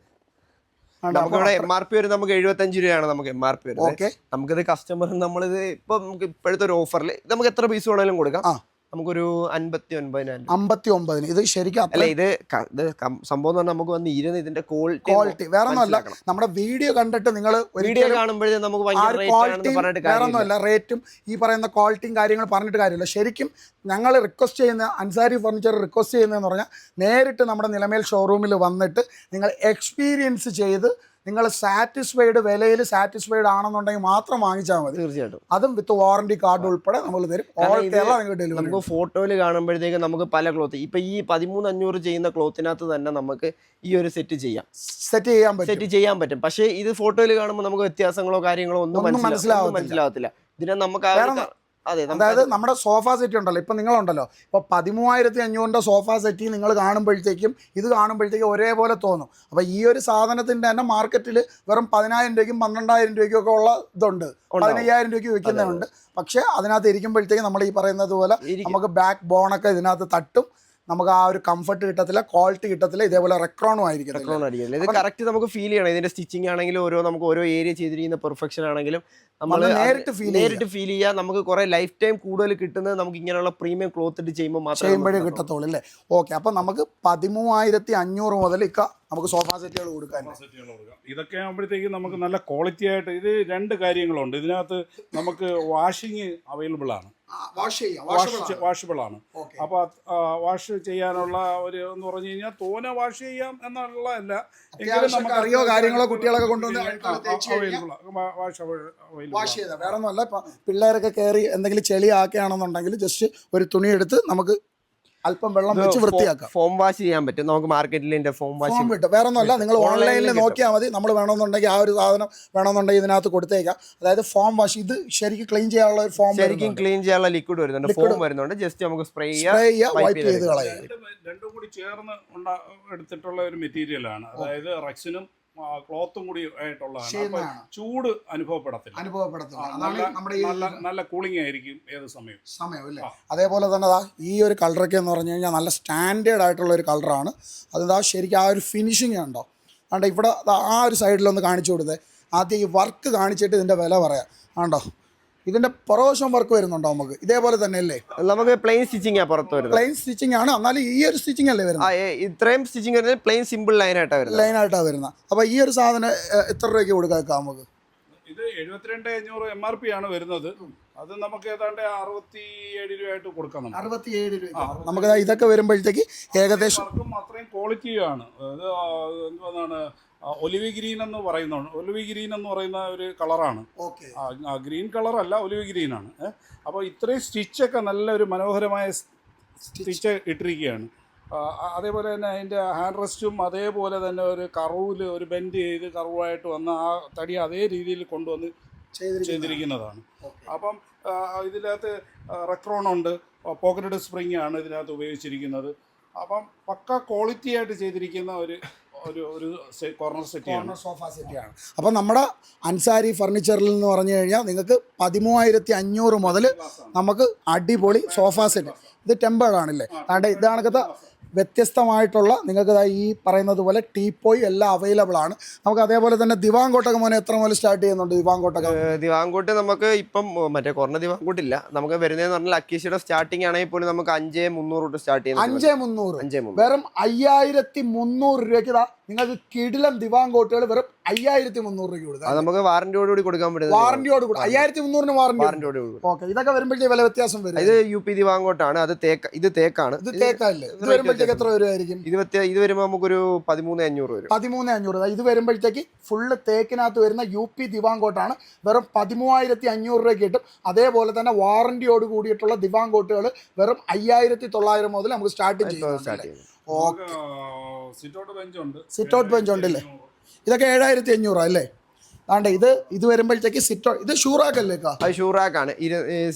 ആണ്ട് നമുക്ക് ഇവിടെ എം ആർ പി വരും നമുക്ക് എഴുപത്തഞ്ച് രൂപയാണ് നമുക്ക് എം ആർ പി വരുന്നത്. നമുക്കിത് കസ്റ്റമർ നമ്മളിത് ഇപ്പൊ നമുക്ക് ഇപ്പോഴത്തെ ഒരു ഓഫറിൽ നമുക്ക് എത്ര പീസ് വേണമെങ്കിലും കൊടുക്കാം. നമുക്കൊരു അൻപത്തി ഒൻപതിനായിരം. അമ്പത്തി ഒമ്പതിന് ഇത് ശരിക്കും അല്ല ഇത് ക- ഇത് കം- സംഭവം എന്ന് പറഞ്ഞാൽ നമുക്ക് വന്ന് ഇരുന്ന് ഇതിന്റെ ക്വാളിറ്റി ക്വാളിറ്റി വേറെ ഒന്നുമല്ല. നമ്മുടെ വീഡിയോ കണ്ടിട്ട് നിങ്ങൾ വീഡിയോ കാണുമ്പോഴേ നമുക്ക് ആ ഭയങ്കര ഒരു റേറ്റ് പറഞ്ഞിട്ട് വേറെ കാര്യമില്ല. ഒന്നുമല്ല റേറ്റും ഈ പറയുന്ന ക്വാളിറ്റിയും കാര്യങ്ങളും പറഞ്ഞിട്ട് കാര്യമില്ല. ശരിക്കും ഞങ്ങൾ റിക്വസ്റ്റ് ചെയ്യുന്ന അൻസാരി ഫർണിച്ചർ റിക്വസ്റ്റ് ചെയ്യുന്നതെന്ന് പറഞ്ഞാൽ നേരിട്ട് നമ്മുടെ നിലമേൽ ഷോറൂമിൽ വന്നിട്ട് നിങ്ങൾ എക്സ്പീരിയൻസ് ചെയ്ത് നിങ്ങൾ സാറ്റിസ്ഫൈഡ് വിലയിൽ സാറ്റിസ്ഫൈഡ് ആണെന്നുണ്ടെങ്കിൽ മാത്രം വാങ്ങിച്ചാൽ മതി. തീർച്ചയായിട്ടും. അതും വിത്ത് വാറണ്ടി കാർഡ് ഉൾപ്പെടെ നമ്മൾ തരും. ഓൾ കേരള നിങ്ങൾക്ക് ഡെലിവറി നമുക്ക് ഫോട്ടോയിൽ കാണുമ്പോഴത്തേക്ക് നമുക്ക് പല ക്ലോത്ത് ഇപ്പൊ ഈ പതിമൂന്ന് അഞ്ഞൂറ് ചെയ്യുന്ന ക്ലോത്തിനകത്ത് തന്നെ നമുക്ക് ഈ ഒരു സെറ്റ് ചെയ്യാം. സെറ്റ് ചെയ്യാൻ പറ്റും. സെറ്റ് ചെയ്യാൻ പറ്റും. പക്ഷേ ഇത് ഫോട്ടോയിൽ കാണുമ്പോൾ നമുക്ക് വ്യത്യാസങ്ങളോ കാര്യങ്ങളോ ഒന്നും ഒന്നും മനസ്സിലാ- ഒന്നും മനസ്സിലാവത്തില്ല. മനസ്സിലാവത്തില്ല. ഇതിനെ നമുക്ക് അതായത് നമ്മുടെ സോഫ സെറ്റ് ഉണ്ടല്ലോ ഇപ്പം നിങ്ങളുണ്ടല്ലോ. ഇപ്പോൾ പതിമൂവായിരത്തി അഞ്ഞൂറിന്റെ സോഫ സെറ്റ് നിങ്ങൾ കാണുമ്പോഴത്തേക്കും ഇത് കാണുമ്പോഴത്തേക്കും ഒരേപോലെ തോന്നും. അപ്പോൾ ഈ ഒരു സാധനത്തിന്റെ തന്നെ മാർക്കറ്റിൽ വെറും പതിനായിരം രൂപയ്ക്കും പന്ത്രണ്ടായിരം രൂപയ്ക്കും ഒക്കെ ഉള്ള ഇതുണ്ട്. പതിനയ്യായിരം രൂപയ്ക്ക് വിൽക്കുന്നുണ്ട് പക്ഷേ അതിനകത്ത് ഇരിക്കുമ്പോഴത്തേക്കും നമ്മൾ ഈ പറയുന്നത് പോലെ നമുക്ക് ബാക്ക് ബോണൊക്കെ ഇതിനകത്ത് തട്ടും. നമുക്ക് ആ ഒരു കംഫർട്ട് കിട്ടത്തില്ല ക്വാളിറ്റി കിട്ടത്തില്ല ഇതേപോലെ റെക്രോണും ആയിരിക്കും background ആയിരിക്കും ഇത് കറക്റ്റ് നമുക്ക് ഫീൽ ചെയ്യണം. ഇതിന്റെ സ്റ്റിച്ചിങ് ആണെങ്കിലും ഓരോ നമുക്ക് ഓരോ ഏരിയ ചെയ്തിരിക്കുന്ന പെർഫെക്ഷൻ ആണെങ്കിലും നമ്മൾ നേരിട്ട് ഫീൽ നേരിട്ട് ഫീൽ ചെയ്യാം നമുക്ക് കുറെ ലൈഫ് ടൈം കൂടുതൽ കിട്ടുന്നത് നമുക്ക് ഇങ്ങനെയുള്ള പ്രീമിയം ക്ലോത്ത് ഇട്ട് ചെയ്യുമ്പോൾ മാത്രമേ ചെയ്യുമ്പോഴേ കിട്ടത്തുള്ളൂ അല്ലേ? ഓക്കെ അപ്പം നമുക്ക് പതിമൂവായിരത്തി അഞ്ഞൂറ് മുതൽ ഇക്ക നമുക്ക് സോഫ സെറ്റുകൾ കൊടുക്കാൻ സെറ്റുകൾ കൊടുക്കാം. ഇതൊക്കെ ആകുമ്പോഴത്തേക്കും നമുക്ക് നല്ല ക്വാളിറ്റി ആയിട്ട് ഇത് രണ്ട് കാര്യങ്ങളുണ്ട്. ഇതിനകത്ത് നമുക്ക് വാഷിങ് അവൈലബിൾ ആണ്. വാഷ് ചെയ്യാം. വാഷബിൾ ആണ്. അപ്പൊ അപ്പോൾ വാഷ് ചെയ്യാനുള്ള ഒരു എന്ന് പറഞ്ഞു കഴിഞ്ഞാൽ തോനെ വാഷ് ചെയ്യാം എന്നുള്ളതല്ല നമുക്ക് അറിയോ കാര്യങ്ങളോ കുട്ടികളൊക്കെ കൊണ്ടുവന്ന് വാഷ് അവൈലബിൾ വാഷ് ചെയ്താൽ വേറെ ഒന്നുമല്ല ഇപ്പം പിള്ളേരൊക്കെ കയറി എന്തെങ്കിലും ചെളി ആക്കുകയാണെന്നുണ്ടെങ്കിൽ ജസ്റ്റ് ഒരു തുണി എടുത്ത് നമുക്ക് അല്പം വെള്ളം വെച്ച് വൃത്തിയാക്കാം. ഫോം വാഷ് ചെയ്യാൻ പറ്റും. നമുക്ക് മാർക്കറ്റിൽ ഇതിന്റെ ഫോം വാഷ് ഫോം കിട്ടും. വേറെ ഒന്നുമല്ല നിങ്ങൾ ഓൺലൈനിൽ. നോക്കിയാൽ മതി. നമ്മൾ വേണമെന്നുണ്ടെങ്കിൽ ആ ഒരു സാധനം വേണമെന്നുണ്ടെങ്കിൽ ഇതിനകത്ത് കൊടുത്തേക്കാം. അതായത് ഫോം വാഷ് ഇത് ശരിക്കും ക്ലീൻ ചെയ്യാനുള്ള ഒരു ഫോം ശരിക്കും ക്ലീൻ ചെയ്യാനുള്ള ലിക്വിഡ് വരുന്നുണ്ട്. ഫോം വരുന്നുണ്ട്. ജസ്റ്റ് നമുക്ക് സ്പ്രേ സ്പ്രേ ചെയ്യുക വൈപ്പ് ചെയ്ത് കളയാം. രണ്ടും കൂടി ചേർന്ന് എടുത്തിട്ടുള്ള ഒരു മെറ്റീരിയലാണ് അതായത് റെക്സിനും ക്ലോത്തും കൂടി ആയിട്ടുള്ളതാണ്. ചൂട് അനുഭവപ്പെടത്തില്ല. അനുഭവപ്പെടത്തില്ല. നല്ല കൂളിംഗ് ആയിരിക്കും ഏത് സമയവും. സമയം അല്ലേ? അതേപോലെ തന്നെ ഈ ഒരു കളറൊക്കെ എന്ന് പറഞ്ഞു കഴിഞ്ഞാൽ നല്ല സ്റ്റാൻഡേർഡ് ആയിട്ടുള്ള ഒരു കളറാണ് അതെന്താ ശരിക്കും ആ ഒരു ഫിനിഷിങ് ഉണ്ടോ? അതുകൊണ്ട് ഇവിടെ ആ ഒരു സൈഡിലൊന്ന് കാണിച്ചു കൊടുത്തേ. ആദ്യം ഈ വർക്ക് കാണിച്ചിട്ട് ഇതിന്റെ വില പറയാം. ആണ്ടോ ഇതിന്റെ പുറവശം വർക്ക് വരുന്നുണ്ടോ നമുക്ക്? ഇതേപോലെ തന്നെ അല്ലേ നമുക്ക് പ്ലെയിൻ സ്റ്റിച്ചിങ് പുറത്ത് വരുന്നത്. പ്ലെയിൻ സ്റ്റിച്ചിങ് ആണ്. എന്നാലും ഈ ഒരു സ്റ്റിച്ചിങ് അല്ലേ വരുന്നത്? ഇത്രയും സ്റ്റിച്ചിങ് വരുന്നത് പ്ലെയിൻ സിമ്പിൾ ലൈൻ ആയിട്ടാണ് വരുന്നത്. ലൈൻ ആയിട്ടാണ് വരുന്നത്. അപ്പോൾ ഈ ഒരു സാധനം എത്ര രൂപയ്ക്ക് കൊടുക്കാം നമുക്ക്? ഇത് എഴുപത്തിരണ്ട് അഞ്ഞൂറ് എം ആർ പി ആണ് വരുന്നത്. അത് നമുക്ക് ഏതാണ്ട് അറുപത്തി ഏഴ് രൂപയായിട്ട് കൊടുക്കാം നമുക്ക് അറുപത്തിയേഴ് രൂപ. നമുക്ക് ഇതൊക്കെ വരുമ്പോഴത്തേക്ക് ഏകദേശം അത്രയും ക്വാളിറ്റിയാണ് അത് എന്താണ് ഒലിവി ഗ്രീൻ എന്ന് പറയുന്നുണ്ട് ഒലിവി ഗ്രീൻ എന്ന് പറയുന്ന ഒരു കളറാണ്. ഓക്കെ. ഗ്രീൻ കളർ അല്ല ഒലിവ് ഗ്രീൻ ആണ്. അപ്പോൾ ഇത്രയും സ്റ്റിച്ചൊക്കെ നല്ല ഒരു മനോഹരമായ സ്റ്റിച്ച്. ഇട്ടിരിക്കുകയാണ്. അതേപോലെ തന്നെ അതിന്റെ ഹാൻഡ് റെസ്റ്റും അതേപോലെ തന്നെ ഒരു കറവിൽ ഒരു ബെൻഡ് ചെയ്ത് കറവായിട്ട് വന്ന ആ തടി അതേ രീതിയിൽ കൊണ്ടുവന്ന് ചെയ്തിരിക്കുന്നതാണ്. അപ്പം ഇതിനകത്ത് റെക്രോൺ ഉണ്ട്. പോക്കറ്റഡ് സ്പ്രിങ് ആണ് ഇതിനകത്ത് ഉപയോഗിച്ചിരിക്കുന്നത്. അപ്പം പക്ക ക്വാളിറ്റി ആയിട്ട് ചെയ്തിരിക്കുന്ന ഒരു ഒരു ഒരു കോർണർ സെറ്റ് കോർണർ സോഫ സെറ്റാണ് അപ്പോൾ നമ്മുടെ അൻസാരി ഫർണിച്ചറിൽ എന്ന് പറഞ്ഞു കഴിഞ്ഞാൽ നിങ്ങൾക്ക് പതിമൂവായിരത്തി അഞ്ഞൂറ് മുതൽ നമുക്ക് അടിപൊളി സോഫ സെറ്റ് ഇത് ടെമ്പേർഡ് ആണല്ലേ? അതുകൊണ്ട് ഇതാണക്കത്തെ വ്യത്യസ്തമായിട്ടുള്ള നിങ്ങൾക്ക് ഈ പറയുന്നത് പോലെ ടീപ്പോയി എല്ലാം അവൈലബിൾ ആണ്. നമുക്ക് അതേപോലെ തന്നെ ദിവാങ്കോട്ടൊക്കെ മോനെ എത്ര മുതൽ സ്റ്റാർട്ട് ചെയ്യുന്നുണ്ട് ദിവാങ്കോട്ടൊക്കെ ദിവാങ്കോട്ട് നമുക്ക് ഇപ്പം മറ്റേ കുറഞ്ഞ ദിവാങ്കോട്ടില്ല നമുക്ക് വരുന്നതെന്ന് പറഞ്ഞാൽ അക്കീഷയുടെ സ്റ്റാർട്ടിംഗ് ആണെങ്കിൽ പോലും നമുക്ക് അഞ്ചേ മുന്നൂറ് തൊട്ട് സ്റ്റാർട്ട് ചെയ്യുന്നത് അഞ്ചേ മുന്നൂറ്. അഞ്ചേ മുന്നൂറ്. വെറും അയ്യായിരത്തി മുന്നൂറ് രൂപയ്ക്ക് നിങ്ങൾക്ക് കിടിലം ദിവാങ്കോട്ടുകൾ വെറും അയ്യായിരത്തി മുന്നൂറ് രൂപ കൊടുക്കാം നമുക്ക് വാറന്റിയോട് കൂടി കൊടുക്കാൻ പറ്റും വാറന്റിയോട് കൂടി. അയ്യായിരത്തി മുന്നൂറിന് വാറന്റി വാറന്റിയോട് കൂടി ഓക്കെ ഇതൊക്കെ വരുമ്പോഴത്തേക്ക് വില വ്യത്യാസം വരും. ഇത് യു പി ദിവാങ്കോട്ടാണ് അത് തേക്ക് ഇത് തേക്കാണ്. ഇത് തേക്കല്ലേ? ഇത് വരുമ്പോഴത്തേക്ക് എത്ര വരുമായിരിക്കും ഇത് വ്യത്യ ഇത് വരുമ്പോൾ നമുക്കൊരു പതിമൂന്ന് അഞ്ഞൂറ് വരും. പതിമൂന്ന് അഞ്ഞൂറ്. ഇത് വരുമ്പോഴത്തേക്ക് ഫുള്ള് തേക്കിനകത്ത് വരുന്ന യു പി ദിവാങ്കോട്ടാണ് വെറും പതിമൂവായിരത്തി അഞ്ഞൂറ് രൂപ കിട്ടും. അതേപോലെ തന്നെ വാറന്റിയോട് കൂടിയിട്ടുള്ള ദിവാങ്കോട്ടുകൾ വെറും അയ്യായിരത്തി തൊള്ളായിരം മുതൽ നമുക്ക് സ്റ്റാർട്ട് ചെയ്യാം സിറ്റ് ഔട്ട് ബെഞ്ചുണ്ട്. സിറ്റ് ഔട്ട് ബെഞ്ച് ഉണ്ടല്ലേ ഇതൊക്കെ ഏഴായിരത്തി അഞ്ഞൂറാ അല്ലേ? ആണ്ടെ ഇത് ഇത് വരുമ്പോഴത്തേക്ക് സിറ്റ് ഇത് ഷൂറാക്കല്ലേ കാ അത് ഷൂറാക്കാണ്.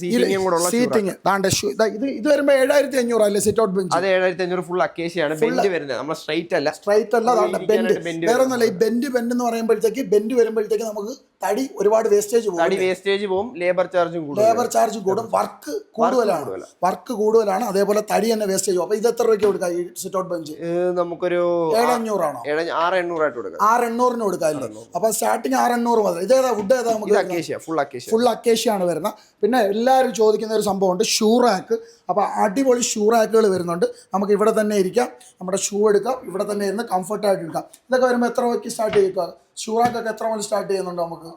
സീറ്റിംഗും കൂടെ ഉള്ള ഷൂറാക്ക്. സീറ്റിംഗ് താണ്ടെ ഷൂ ഇതാ ഇത് വരുമ്പോൾ ഏഴായിരത്തി അഞ്ഞൂറ് അല്ലേ സിറ്റ് ഔട്ട് ബെഞ്ച് അത് ഏഴായിരത്തി അഞ്ഞൂറ് ഫുൾ അക്കേഷ്യാണ് ബെൻഡ് വരുന്നത്. നമ്മൾ സ്ട്രൈറ്റ് അല്ല. സ്ട്രൈറ്റ് അല്ല അതാണ് ബെൻഡ് വേറെ ഒന്നല്ല ഈ ബെൻഡ് ബെൻഡ് എന്ന് പറയുമ്പോഴത്തേക്ക് ബെൻഡ് വരുമ്പോഴത്തേക്ക് നമുക്ക് തടി ഒരുപാട് വേസ്റ്റേജ് പോകും തടി വേസ്റ്റേജ് പോകും ലേബർ ചാർജും കൂടും. ലേബർ ചാർജ് കൂടും വർക്ക് കൂടുതലാണ്. വർക്ക് കൂടുതലാണ് അതേപോലെ തടി തന്നെ വേസ്റ്റേജ് പോകും അപ്പൊ ഇത് എത്ര രൂപയ്ക്ക് കൊടുക്കാം ഈ സിറ്റ് ഔട്ട് ബെഞ്ച് നമുക്കൊരു ഏഴഞ്ഞൂറാണോ? ആറ് എണ്ണൂറായിട്ട് കൊടുക്കാം. ആറ് എണ്ണൂറിന് കൊടുക്കാം അല്ലേ? അപ്പൊ സ്റ്റാർട്ടിങ് ആറ് എണ്ണൂറ് മുതൽ. ഇതേതാ വുഡ് ഏതാ ഇത് നമുക്ക് അക്കേഷ്യ ഫുൾ അക്കേഷ്യ. ഫുൾ അക്കേഷ്യാണ് വരുന്നത്. പിന്നെ എല്ലാവരും ചോദിക്കുന്ന ഒരു സംഭവമുണ്ട് ഷൂ റാക്ക് അപ്പോൾ അടിപൊളി ഷൂ റാക്കുകൾ വരുന്നുണ്ട്. നമുക്ക് ഇവിടെ തന്നെ ഇരിക്കാം. നമ്മുടെ ഷൂ എടുക്കാം. ഇവിടെ തന്നെ ഇരുന്ന് കംഫർട്ടായിട്ട് എടുക്കാം. ഇതൊക്കെ വരുമ്പോൾ എത്ര വയ്ക്ക് സ്റ്റാർട്ട് ചെയ്യുക ഷൂ റാക്കൊക്കെ എത്ര മണി സ്റ്റാർട്ട് ചെയ്യുന്നുണ്ട് നമുക്ക്?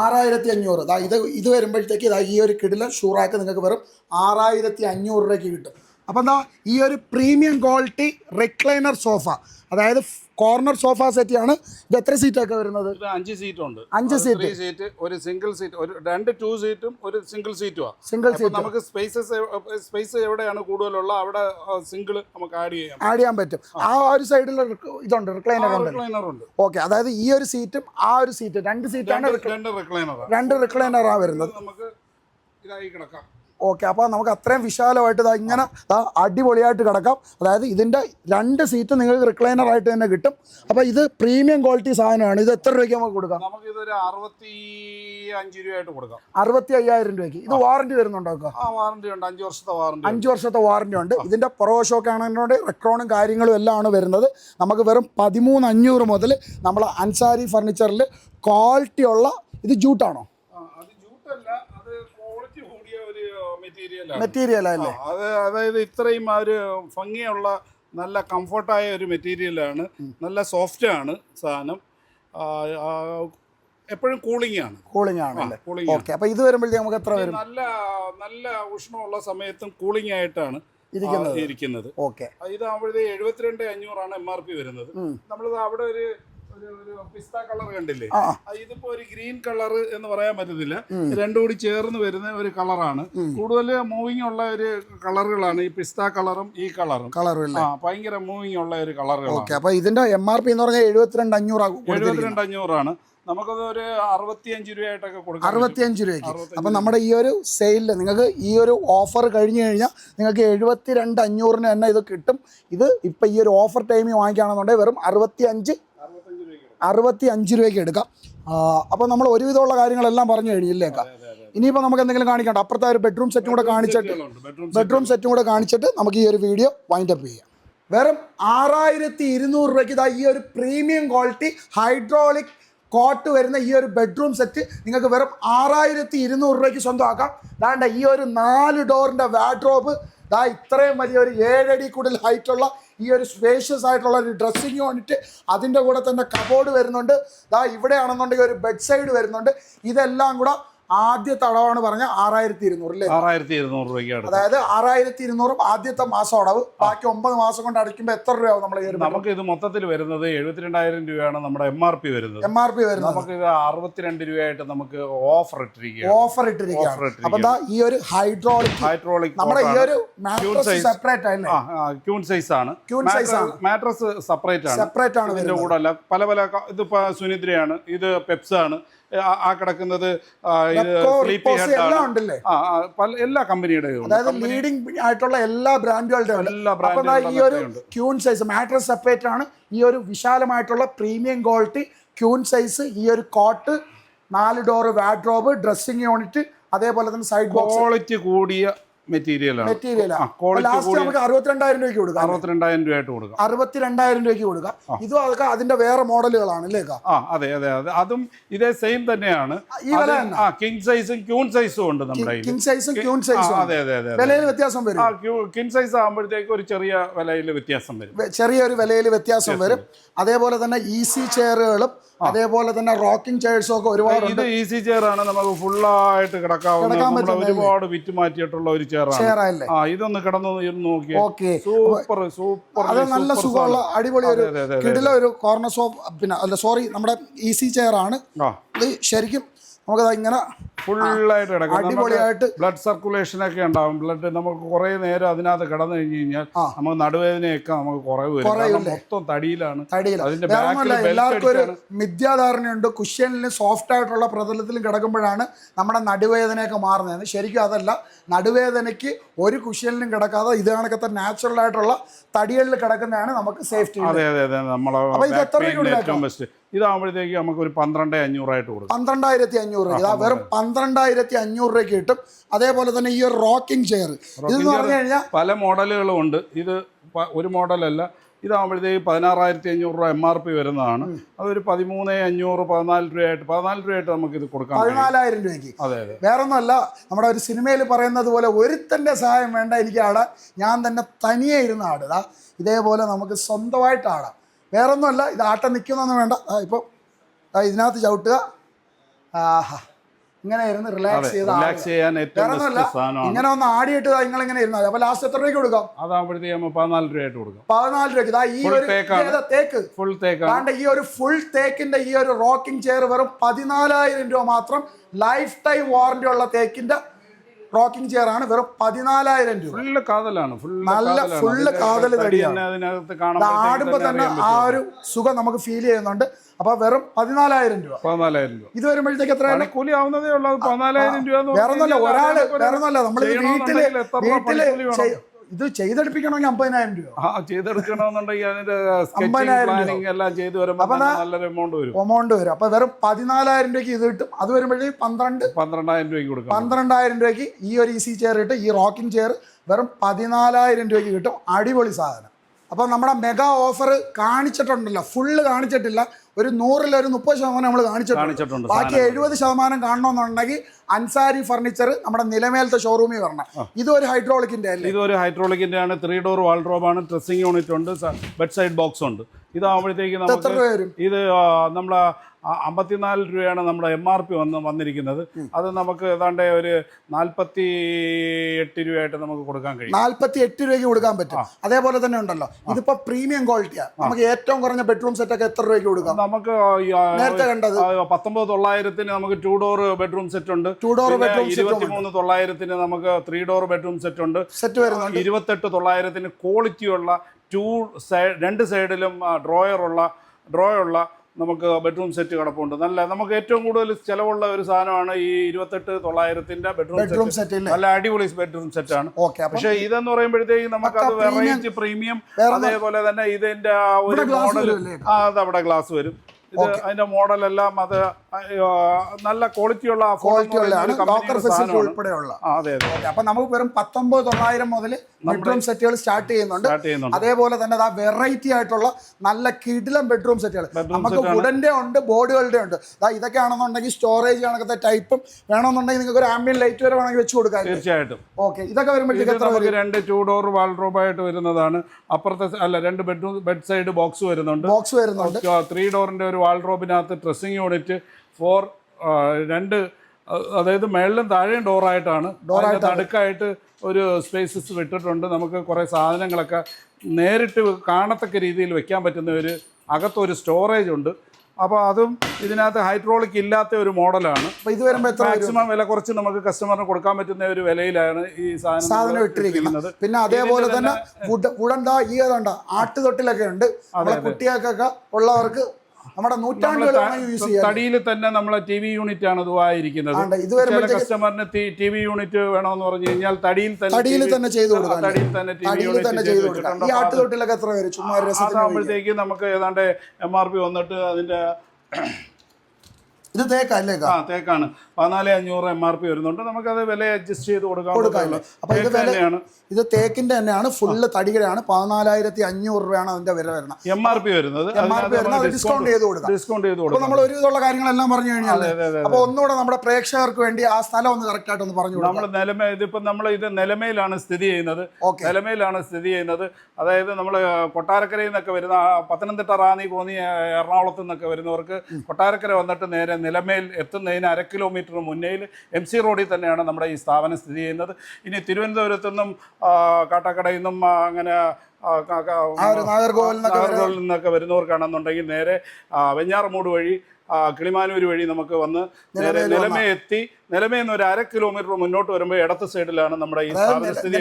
ആറായിരത്തി അഞ്ഞൂറ് ഇത് ഇത് വരുമ്പോഴത്തേക്ക് ഇതാ ഈ ഒരു കിടില ഷൂ റാക്ക് നിങ്ങൾക്ക് വെറും ആറായിരത്തി അഞ്ഞൂറ് രൂപയ്ക്ക് കിട്ടും. അപ്പം എന്താ ഈ ഒരു പ്രീമിയം ക്വാളിറ്റി റിക്ലൈനർ സോഫ അതായത് കോർണർ സോഫ സെറ്റ് ആണ്. ഇത് എത്ര സീറ്റൊക്കെ വരുന്നത്? അഞ്ച് സീറ്റ് ഉണ്ട്. അഞ്ച് സീറ്റ് സീറ്റ് ഒരു സിംഗിൾ സീറ്റ് ഒരു രണ്ട് ടു സീറ്റും ഒരു സിംഗിൾ സീറ്റുമാണ് സിംഗിൾ സീറ്റ് നമുക്ക് സ്പേസസ് സ്പേസ് എവിടെയാണ് കൂടുതലുള്ള അവിടെ സിംഗിൾ നമുക്ക് ആഡ് ചെയ്യാം ആഡ് ചെയ്യാൻ പറ്റും. ആ. ഒരു സൈഡിൽ ഇതുണ്ട് റിക്ലൈനർ ഉണ്ട്. റിക്ലൈനർ ഉണ്ട്. ഓക്കെ അതായത് ഈ ഒരു സീറ്റും ആ ഒരു സീറ്റ് രണ്ട് സീറ്റാണ് രണ്ട് റിക്ലൈനർ രണ്ട് റിക്ലൈനറാണ് വരുന്നത്. നമുക്ക് ഇതായി കിടക്കാം. ഓക്കെ അപ്പോൾ നമുക്ക് അത്രയും വിശാലമായിട്ട് ഇതാ ഇങ്ങനെ അടിപൊളിയായിട്ട് കിടക്കാം. അതായത് ഇതിന്റെ രണ്ട് സീറ്റ് നിങ്ങൾക്ക് റിക്ലൈനർ ആയിട്ട് തന്നെ കിട്ടും. അപ്പോൾ ഇത് പ്രീമിയം ക്വാളിറ്റി സാധനമാണ്. ഇത് എത്ര രൂപയ്ക്ക് നമുക്ക് കൊടുക്കാം? നമുക്ക് ഇതൊരു അറുപത്തി അഞ്ച് രൂപയായിട്ട് കൊടുക്കാം. അറുപത്തി അയ്യായിരം രൂപയ്ക്ക്. ഇത് വാറണ്ടി വരുന്നുണ്ടോ ആ വാറണ്ടി ഉണ്ട്. അഞ്ച് വർഷത്തെ വാറണ്ടി അഞ്ച് വർഷത്തെ വാറണ്ടി ഉണ്ട്. ഇതിന്റെ പുറവശമൊക്കെ ആണെന്നോട് റെക്രോണും കാര്യങ്ങളും എല്ലാം ആണ് വരുന്നത്. നമുക്ക് വെറും പതിമൂന്ന് അഞ്ഞൂറ് മുതൽ നമ്മൾ അൻസാരി ഫർണിച്ചറിൽ ക്വാളിറ്റി ഉള്ള ഇത് ജൂട്ടാണോ അത് ജൂട്ടല്ല അത് ക്വാളിറ്റി കൂടിയ ഒരു മെറ്റീരിയൽ അല്ലേ? അത് അതായത് ഇത്രയും ആ ഒരു ഭംഗിയുള്ള നല്ല കംഫർട്ടായ ഒരു മെറ്റീരിയലാണ് നല്ല സോഫ്റ്റ് ആണ് സാധനം. എപ്പോഴും കൂളിംഗ് ആണ്. കൂളിംഗ് ആണ് കൂളിംഗ് ഓക്കെ അപ്പോൾ ഇത് വരുമ്പോഴത്തേക്ക് നമുക്ക് എത്ര വരും? നല്ല നല്ല ഉഷ്ണമുള്ള സമയത്തും കൂളിംഗ് ആയിട്ടാണ് ഇരിക്കുന്നത്. ഇരിക്കുന്നത്. ഓക്കെ ഇതാകുമ്പോഴത്തേ എഴുപത്തിരണ്ട് അഞ്ഞൂറാണ് എം ആർ പി വരുന്നത്. നമ്മളിത് അവിടെ ഒരു പിസ്ത കളർ കണ്ടില്ലേ? ഇതിപ്പോ ഒരു ഗ്രീൻ കളർ എന്ന് പറയാൻ പറ്റത്തില്ല. രണ്ടും കൂടി ചേർന്ന് വരുന്ന ഒരു കളറാണ് കൂടുതൽ മൂവിങ് ഉള്ള ഒരു കളറുകളാണ് ഈ പിസ്ത കളറും ഈ കളറും കളറും ഭയങ്കര മൂവിങ് ഉള്ള ഒരു കളറുകളാണ് ഓക്കെ അപ്പൊ ഇതിന്റെ എം ആർ പി എന്ന് പറഞ്ഞാൽ എഴുപത്തിരണ്ട് അഞ്ഞൂറാകും എഴുപത്തിരണ്ട് അഞ്ഞൂറാണ്. നമുക്കത് ഒരു അറുപത്തിയഞ്ച് രൂപയായിട്ടൊക്കെ കൊടുക്കാം അറുപത്തിയഞ്ച് രൂപയ്ക്ക്. അപ്പം നമ്മുടെ ഈ ഒരു സെയിലിൽ നിങ്ങൾക്ക് ഈ ഒരു ഓഫർ കഴിഞ്ഞു കഴിഞ്ഞാൽ നിങ്ങൾക്ക് എഴുപത്തി രണ്ട് അഞ്ഞൂറിന് തന്നെ ഇത് കിട്ടും. ഇത് ഇപ്പം ഈ ഒരു ഓഫർ ടൈമിൽ വാങ്ങിക്കുകയാണെന്നുണ്ടെങ്കിൽ വെറും അറുപത്തി അഞ്ച് അറുപത്തി അഞ്ച് രൂപയ്ക്ക് എടുക്കാം. അപ്പോൾ നമ്മൾ ഒരുവിധമുള്ള കാര്യങ്ങളെല്ലാം പറഞ്ഞു കഴിഞ്ഞില്ലേക്കാം. ഇനിയിപ്പോൾ നമുക്ക് എന്തെങ്കിലും കാണിക്കണ്ട. അപ്പുറത്തെ ഒരു ബെഡ്റൂം സെറ്റും കൂടെ കാണിച്ചിട്ട് ബെഡ്റൂം സെറ്റും കൂടെ കാണിച്ചിട്ട് നമുക്ക് ഈ ഒരു വീഡിയോ വൈൻഡ് അപ്പ് ചെയ്യാം. വെറും ആറായിരത്തി ഇരുന്നൂറ് രൂപയ്ക്ക് ഇതാ ഈ ഒരു പ്രീമിയം ക്വാളിറ്റി ഹൈഡ്രോളിക് കോട്ട് വരുന്ന ഈ ഒരു ബെഡ്റൂം സെറ്റ് നിങ്ങൾക്ക് വെറും ആറായിരത്തി ഇരുന്നൂറ് രൂപയ്ക്ക് സ്വന്തമാക്കാം. ദാണ്ട ഈ ഒരു നാല് ഡോറിന്റെ വാഡ്രോബ് ദാ ഇത്രയും വലിയ ഒരു ഏഴടി കൂടുതൽ ഹൈറ്റുള്ള ഈ ഒരു സ്പേഷ്യസ് ആയിട്ടുള്ള ഒരു ഡ്രസ്സിങ് യൂണിറ്റ് അതിന്റെ കൂടെ തന്നെ കബോർഡ് വരുന്നുണ്ട്. ദാ ഇവിടെയാണെന്നുണ്ടെങ്കിൽ ഒരു ബെഡ് സൈഡ് വരുന്നുണ്ട്. ഇതെല്ലാം കൂടെ ആദ്യത്തെ തടവാണ് പറഞ്ഞ ആറായിരത്തി ഇരുന്നൂറ് അല്ലേ? ആറായിരത്തി ഇരുന്നൂറ് രൂപയ്ക്ക് അതായത് ആറായിരത്തി ഇരുന്നൂറും ആദ്യത്തെ മാസം അടവ്. ബാക്കി ഒമ്പത് മാസം കൊണ്ട് അടയ്ക്കുമ്പോൾ എത്ര രൂപയാവും നമ്മൾ നമുക്ക് ഇത് മൊത്തത്തിൽ വരുന്നത് എഴുപത്തിരണ്ടായിരം രൂപയാണ് നമ്മുടെ എം ആർ പി വരുന്നത്. എം ആർ പി വരുന്നത്. നമുക്ക് ഇത് അറുപത്തിരണ്ട് രൂപയായിട്ട് നമുക്ക് ഓഫർ ഇട്ടിരിക്കുക ഓഫർ ഇട്ടിരിക്കുക അപ്പൊ ഈ ഒരു ഹൈഡ്രോളിക് ഹൈഡ്രോളിക് നമ്മുടെ ഈ ഒരു. സെപ്പറേറ്റ് അല്ലേ ക്യൂൺ സൈസ് ആണ്. ക്യൂൺ സൈസ് ആണ്. മാട്രസ് സെപ്പറേറ്റ് ആണ്. സെപ്പറേറ്റ് ആണ് ഇതിന്റെ കൂടെ അല്ല പല പല ഇതിപ്പോ സുനിദ്രയാണ് ഇത് പെപ്സ് ആണ് ആ- കിടക്കുന്നത് എല്ലാ കമ്പനിയുടെയും അതായത് ലീഡിംഗ് ആയിട്ടുള്ള എല്ലാ ബ്രാൻഡുകളുടെ ഉണ്ട്. എല്ലാ ഈ ഒരു ക്യൂൺ സൈസ് മാട്രസ് സെപ്പറേറ്റ് ആണ്. ഈ ഒരു വിശാലമായിട്ടുള്ള പ്രീമിയം ക്വാളിറ്റി ക്യൂൺ സൈസ് ഈ ഒരു കോട്ട് നാല് ഡോർ വാഡ്രോബ് ഡ്രസ്സിങ് യൂണിറ്റ് അതേപോലെ തന്നെ സൈഡ് ബോക്സ് ക്വാളിറ്റി കൂടിയ മെറ്റീരിയൽ ആണ്. മെറ്റീരിയൽ ലാസ്റ്റ് നമുക്ക് അറുപത്തിരണ്ടായിരം രൂപയ്ക്ക് കൊടുക്കാം അറുപത്തിരണ്ടായിരം രൂപയായിട്ട് കൊടുക്കാം. അറുപത്തിരണ്ടായിരം രൂപയ്ക്ക് കൊടുക്കാം. ഇതും അതൊക്കെ അതിന്റെ വേറെ മോഡലുകളാണ് അല്ലേ ആ അതെ അതെ അതെ. അതും ഇതേ സെയിം തന്നെയാണ്. ഈ വില ആ കിങ് സൈസും ക്യൂൺ സൈസും ഉണ്ട് നമ്മുടെ കിങ് സൈസും ക്യൂൺ സൈസും അതെ അതെ അതെ. വിലയിൽ വ്യത്യാസം വരും. കിങ് സൈസ് ആകുമ്പോഴത്തേക്ക് ഒരു ചെറിയ വിലയിൽ വ്യത്യാസം വരും. ചെറിയൊരു വിലയിൽ വ്യത്യാസം വരും. അതേപോലെ തന്നെ ഈസി ചെയറുകളും അതേപോലെ തന്നെ റോക്കിംഗ് ചെയർസും ഒക്കെ ഒരുപാട് ഇത് ഈസി ചെയർ ആണ്. നമുക്ക് ഫുൾ ആയിട്ട് കിടക്കാവുന്ന ഒരുപാട് വിറ്റ് മാറ്റിയിട്ടുള്ള ഒരു ചെയർ ചെയറല്ലേ ചെയർ ആയല്ലേ? ആ ഇതൊന്ന് കിടന്ന് നോക്കി സൂപ്പർ സൂപ്പർ അത് നല്ല സുഖമുള്ള അടിപൊളി ഒരു കിടില ഒരു കോർണർ സോഫ് പിന്നെ അല്ല സോറി നമ്മുടെ ഈസി ചെയർ ആണ്. ഇത് ശരിക്കും നമുക്കത് ഇങ്ങനെ ഫുള്ളായിട്ട് കിടക്കും. അടിപൊളിയായിട്ട് ബ്ലഡ് സർക്കുലേഷൻ ഒക്കെ ഉണ്ടാവും. ബ്ലഡ് നമുക്ക് കുറേ നേരം അതിനകത്ത് കിടന്നു കഴിഞ്ഞ് കഴിഞ്ഞാൽ നമുക്ക് നടുവേദനയൊക്കെ നമുക്ക് കുറവ് വരും? മൊത്തം തടിയിലാണ്. അതിന്റെ എല്ലാവർക്കും ഒരു മിഥ്യാധാരണയുണ്ട്. കുഷ്യനിലും സോഫ്റ്റ് ആയിട്ടുള്ള പ്രതലത്തിലും കിടക്കുമ്പോഴാണ് നമ്മുടെ നടുവേദനയൊക്കെ മാറുന്നത്. ശരിക്കും അതല്ല നടുവേദനയ്ക്ക് ഒരു കുഷ്യനിലും കിടക്കാതെ ഇത് കണക്കത്തെ നാച്ചുറൽ ആയിട്ടുള്ള തടികളിൽ കിടക്കുന്നതാണ് നമുക്ക് സേഫ്റ്റി അതെ അതെ അതെ. നമ്മളെ? ഏറ്റവും ബെസ്റ്റ് ഇതാകുമ്പോഴത്തേക്ക് നമുക്ക് ഒരു പന്ത്രണ്ട് അഞ്ഞൂറായിട്ട് കൊടുക്കും. പന്ത്രണ്ടായിരത്തി അഞ്ഞൂറ് രൂപ. ഇതാ വെറും പന്ത്രണ്ടായിരത്തി അഞ്ഞൂറ് രൂപയ്ക്ക് കിട്ടും. അതേപോലെ തന്നെ ഈ ഒരു റോക്കിംഗ് ചെയർ. ഇതെന്ന് പറഞ്ഞു കഴിഞ്ഞാൽ പല മോഡലുകളും ഉണ്ട്. ഇത് ഒരു മോഡലല്ല. ഇതാകുമ്പോഴത്തേക്ക് പതിനാറായിരത്തി അഞ്ഞൂറ് രൂപ എം ആർ പി വരുന്നതാണ്. അതൊരു പതിമൂന്ന് അഞ്ഞൂറ് പതിനാല് രൂപയായിട്ട് പതിനാല് രൂപയായിട്ട് നമുക്ക് ഇത് കൊടുക്കാം പതിനാലായിരം രൂപയ്ക്ക്. അതെ അതെ. വേറൊന്നുമല്ല നമ്മുടെ ഒരു സിനിമയിൽ പറയുന്നത് പോലെ ഒരുത്തന്റെ സഹായം വേണ്ട എനിക്ക് ആടാൻ ഞാൻ തന്നെ തനിയെ ഇരുന്ന് ആടുക. ഇതേപോലെ നമുക്ക് സ്വന്തമായിട്ട് ആടാം. വേറൊന്നുമല്ല ഇത് ആട്ടം നിൽക്കുന്നൊന്നും വേണ്ട. ഇപ്പോൾ ഇതിനകത്ത് ചവിട്ടുക. ആഹാ. ഇങ്ങനെ ഇരുന്ന് റിലാക്സ് ചെയ്ത് റിലാക്സ് ചെയ്യാൻ ഏറ്റവും ഇങ്ങനെ ഒന്ന് ആടിയിട്ട് നിങ്ങൾ ഇങ്ങനെ ഇരുന്നാൽ അപ്പൊ ലാസ്റ്റ് എത്ര രൂപയ്ക്ക് കൊടുക്കാം അതാകുമ്പോഴത്തേക്ക് പതിനാല് രൂപയായിട്ട് കൊടുക്കും. പതിനാല് രൂപയ്ക്ക്. ഇതാ ഈ ഒരു തേക്ക്? ഫുൾ തേക്ക് ഈ ഒരു ഫുൾ തേക്കിന്റെ ഈ ഒരു റോക്കിംഗ് ചെയർ വെറും പതിനാലായിരം രൂപ മാത്രം ലൈഫ് ടൈം വാറന്റി ഉള്ള തേക്കിന്റെ റോക്കിംഗ് ചെയർ ആണ്. വെറും പതിനാലായിരം രൂപ. ഫുള്ള് കാതലാണ് നല്ല ഫുള്ള് കാതൽ തടിയാണ്. ആടുമ്പോ തന്നെ ആ ഒരു സുഖം നമുക്ക് ഫീൽ ചെയ്യുന്നുണ്ട്. അപ്പൊ വെറും പതിനാലായിരം രൂപ. പതിനാലായിരം രൂപ. ഇത് വരുമ്പോഴത്തേക്ക് എത്രയാണ്? കൂലി ആവുന്നതേ ഉള്ളൂ. പതിനാലായിരം രൂപ വേറൊന്നുമല്ല പറഞ്ഞു ഒരാൾ വേറെ ഒന്നല്ല. നമ്മൾ വീട്ടിൽ എത്ര വീട്ടിൽ ഇത് ചെയ്തെടുപ്പിക്കണമെങ്കിൽ അമ്പതിനായിരം രൂപ ആ ചെയ്തെടുക്കണമെന്നുണ്ടെങ്കിൽ അതിന്റെ സ്കെച്ചിങ് അമ്പതിനായിരം രൂപ. പ്ലാനിങ് എല്ലാം ചെയ്തു വരുമ്പോൾ അപ്പൊ തന്നെ നല്ലൊരു എമൗണ്ട് വരും. എമൗണ്ട് വരും. അപ്പൊ വെറും പതിനാലായിരം രൂപയ്ക്ക് ഇത് കിട്ടും. അത് വരുമ്പോഴേ പന്ത്രണ്ട് പന്ത്രണ്ടായിരം രൂപയ്ക്ക് കൊടുക്കാം പന്ത്രണ്ടായിരം രൂപയ്ക്ക് ഈ ഒരു ഇസി ചെയർ ഇട്ട് ഈ റോക്കിംഗ് ചെയർ വെറും പതിനാലായിരം രൂപയ്ക്ക് കിട്ടും. അടിപൊളി സാധനം. അപ്പോൾ നമ്മുടെ മെഗാ ഓഫർ കാണിച്ചിട്ടുണ്ടല്ലോ. ഫുള്ള് കാണിച്ചിട്ടില്ല. ഒരു നൂറിൽ ഒരു മുപ്പത് ശതമാനം നമ്മൾ കാണിച്ചിട്ടുണ്ട്. ബാക്കി എഴുപത് ശതമാനം കാണണമെന്നുണ്ടെങ്കിൽ അൻസാരി ഫർണിച്ചർ നമ്മുടെ നിലമേലത്തെ ഷോറൂമിൽ വരണം. ഇത് ഇതൊരു ഹൈഡ്രോളിക്കിന്റെ അല്ലേ? ഇതൊരു ഹൈഡ്രോളിക്കിന്റെ ആണ് ത്രീ ഡോർ വാൾഡ്രോബ് ആണ്. ഡ്രസ്സിംഗ് യൂണിറ്റ് ഉണ്ട്. ബെഡ് സൈഡ് ബോക്സ് ഉണ്ട്. ഇതാവുമ്പോഴത്തേക്ക് ഇത് നമ്മളെ നമുക്ക് ഇത് അമ്പത്തിനാല് രൂപയാണ് നമ്മുടെ എം ആർ പി വന്ന് വന്നിരിക്കുന്നത്. അത് നമുക്ക് ഏതാണ്ട് ഒരു നാൽപ്പത്തി എട്ട് രൂപയായിട്ട് നമുക്ക് കൊടുക്കാൻ കഴിയും. നാൽപ്പത്തി എട്ട് രൂപയ്ക്ക് കൊടുക്കാൻ പറ്റും. അതേപോലെ തന്നെ ഉണ്ടല്ലോ. ഇതിപ്പോ പ്രീമിയം ക്വാളിറ്റിയാണ് നമുക്ക് ഏറ്റവും കുറഞ്ഞ ബെഡ്റൂം സെറ്റ് ഒക്കെ എത്ര രൂപയ്ക്ക് കൊടുക്കാം? നമുക്ക് നേരത്തെ കണ്ടത്. പത്തൊമ്പത് തൊള്ളായിരത്തിന് നമുക്ക് ടു ഡോർ ബെഡ്റൂം സെറ്റ് ഉണ്ട്. ടു ഡോർ ബെഡ്റൂം സെറ്റ് ഇരുപത്തിമൂന്ന് തൊള്ളായിരത്തിന് നമുക്ക് ത്രീ ഡോർ ബെഡ്റൂം സെറ്റ് ഉണ്ട്. സെറ്റ് വരുന്നുണ്ട്. ഇരുപത്തെട്ട് തൊള്ളായിരത്തിന് ക്വാളിറ്റിയുള്ള ടു സൈഡ് രണ്ട് സൈഡിലും ഡ്രോയർ ഉള്ള ഡ്രോയർ ഉള്ള നമുക്ക് ബെഡ്റൂം സെറ്റ് കിടപ്പുണ്ട്. നല്ല നമുക്ക് ഏറ്റവും കൂടുതൽ ചിലവുള്ള ഒരു സാധനമാണ് ഈ ഇരുപത്തെട്ട് തൊള്ളായിരത്തിന്റെ ബെഡ്റൂം സെറ്റ് നല്ല അടിപൊളി ബെഡ്റൂം സെറ്റ് ആണ്. പക്ഷേ ഇതെന്ന് പറയുമ്പോഴത്തേക്ക് നമുക്ക് അത് വെറൈറ്റി പ്രീമിയം അതേപോലെ തന്നെ ഇതിന്റെ ആ ഒരു മോഡൽ? ആ അത് അവിടെ ഗ്ലാസ് വരും. ഇത് അതിന്റെ മോഡലെല്ലാം അത് നല്ല ക്വാളിറ്റിയുള്ള ക്വാളിറ്റിയുള്ളതാണ് ലോക്കർ ഫെസിലിറ്റി ഉൾപ്പെടെയുള്ള. അതെ അതെ. അപ്പൊ നമുക്ക് വെറും പത്തൊമ്പത് തൊള്ളായിരം മുതൽ ബെഡ്റൂം സെറ്റുകൾ സ്റ്റാർട്ട് ചെയ്യുന്നുണ്ട്. അതേപോലെ തന്നെ ആ വെറൈറ്റി ആയിട്ടുള്ള നല്ല കിടിലം ബെഡ്റൂം സെറ്റുകൾ നമുക്ക്. വുഡന്റെ ഉണ്ട് ബോർഡുകളുടെ ഉണ്ട്. ഇതൊക്കെ ആണെന്നുണ്ടെങ്കിൽ സ്റ്റോറേജ് കണക്കത്തെ ടൈപ്പും വേണമെന്നുണ്ടെങ്കിൽ നിങ്ങൾക്ക് ഒരു ആംബിയൻ ലൈറ്റ് വരെ വേണമെങ്കിൽ വെച്ച് കൊടുക്കാം തീർച്ചയായിട്ടും. ഓക്കെ ഇതൊക്കെ ഇത് വരുമ്പോഴത്തേക്ക് എത്ര രണ്ട് ടൂ ഡോർ വാൾഡ്രോബായിട്ട് വരുന്നതാണ്. അപ്പുറത്തെ അല്ല രണ്ട് ബെഡ്റൂം ബെഡ് സൈഡ് ബോക്സ് വരുന്നുണ്ട്. ബോക്സ് വരുന്നുണ്ട്. ത്രീ ഡോറിന്റെ ഒരു വാൾഡ്രോബിനകത്ത് ഡ്രസ്സിംഗ് യൂണിറ്റ് ഫോർ രണ്ട് അതായത് മേളിലും താഴെയും ഡോറായിട്ടാണ് ഡോറായിട്ട് അടുക്കായിട്ട് ഒരു സ്പേസസ് വിട്ടിട്ടുണ്ട്. നമുക്ക് കുറേ സാധനങ്ങളൊക്കെ നേരിട്ട് കാണത്തക്ക രീതിയിൽ വെക്കാൻ പറ്റുന്ന ഒരു അകത്തൊരു സ്റ്റോറേജ് ഉണ്ട്. അപ്പോൾ അതും ഇതിനകത്ത് ഹൈഡ്രോളിക് ഇല്ലാത്ത ഒരു മോഡലാണ്. അപ്പോൾ ഇത് വരുമ്പോൾ മാക്സിമം വില കുറച്ച് നമുക്ക് കസ്റ്റമറിന് കൊടുക്കാൻ പറ്റുന്ന ഒരു വിലയിലാണ് ഈ സാധനം സാധനം ഇട്ടിരിക്കുന്നത്. പിന്നെ അതേപോലെ തന്നെ ഉടണ്ട ഈ ഏതാണ്ട ആട്ടുതൊട്ടിലൊക്കെ ഉണ്ട്. കുട്ടികൾക്കൊക്കെ ഉള്ളവർക്ക് നമ്മുടെ യൂസ് തടിയിൽ തന്നെ നമ്മളെ ടി വി യൂണിറ്റ് ആണ് ഇതുവായിരിക്കുന്നത് ചില കസ്റ്റമറിന് ടി വി യൂണിറ്റ് വേണമെന്ന് പറഞ്ഞു കഴിഞ്ഞാൽ തടിയിൽ തന്നെ തടിയിൽ തന്നെ ചെയ്തു കൊടുക്കാം. തടിയിൽ തന്നെ ടി വി യൂണിറ്റ് തന്നെ ചെയ്തു കൊടുക്കാം. ഈ ആട്ടുതൊട്ടിലൊക്കെ എത്ര ചുമ്മാ. അതാകുമ്പോഴത്തേക്ക് നമുക്ക് ഏതാണ്ട് എം ആർ പി വന്നിട്ട് അതിന്റെ ഇത് തേക്കല്ലേ ആ തേക്കാണ്. പതിനാല് അഞ്ഞൂറ് എം ആർ പി വരുന്നുണ്ട്. നമുക്കത് വില അഡ്ജസ്റ്റ് ചെയ്ത് കൊടുക്കാൻ അപ്പോൾ അപ്പൊ ഇത് വില- ഇത് തേക്കിന്റെ തന്നെയാണ്. ഫുള്ള് തടികളാണ് പതിനാലായിരത്തി അഞ്ഞൂറ് രൂപയാണ് അതിന്റെ വില വരുന്നത്. എം ആർ പി വരുന്നത്. എം ആർ പി വരുന്നത് ഡിസ്കൗണ്ട് ചെയ്ത് കൊടുക്കാം. ഡിസ്കൗണ്ട് ചെയ്ത് കൊടുക്കും നമ്മൾ ഒരു വിധമുള്ള കാര്യങ്ങളെല്ലാം പറഞ്ഞു കഴിഞ്ഞാൽ അപ്പോൾ ഒന്നുകൂടെ നമ്മുടെ പ്രേക്ഷകർക്ക് വേണ്ടി ആ സ്ഥലം ഒന്ന് കറക്റ്റ് ആയിട്ട് ഒന്ന് പറഞ്ഞു കൊടുക്കാം. നമ്മൾ നിലമേ ഇതിപ്പോൾ നമ്മൾ ഇത് നിലമയിലാണ് സ്ഥിതി ചെയ്യുന്നത്. നിലമയിലാണ് സ്ഥിതി ചെയ്യുന്നത്. അതായത് നമ്മൾ കൊട്ടാരക്കരയിൽ നിന്നൊക്കെ വരുന്ന പത്തനംതിട്ട റാന്നി കോന്നി എറണാകുളത്ത് നിന്നൊക്കെ വരുന്നവർക്ക് കൊട്ടാരക്കര വന്നിട്ട് നേരെ നിലമേൽ എത്തുന്നതിന് അര കിലോമീറ്റർ മുന്നേയിൽ എം സി റോഡിൽ തന്നെയാണ് നമ്മുടെ ഈ സ്ഥാപനം സ്ഥിതി ചെയ്യുന്നത്. ഇനി തിരുവനന്തപുരത്തു നിന്നും കാട്ടാക്കടയിൽ നിന്നും അങ്ങനെ നാഗർകോവിൽ നിന്നൊക്കെ വരുന്നവർക്കാണെന്നുണ്ടെങ്കിൽ നേരെ വെഞ്ഞാറമൂട് വഴി കിളിമാനൂർ വഴി നമുക്ക് വന്ന് നേരെ നിലമേ എത്തി നിലമേൽ നിന്ന് ഒരു അര കിലോമീറ്റർ മുന്നോട്ട് വരുമ്പോൾ ഇടത്ത് സൈഡിലാണ് നമ്മുടെ ഈ സ്ഥിതി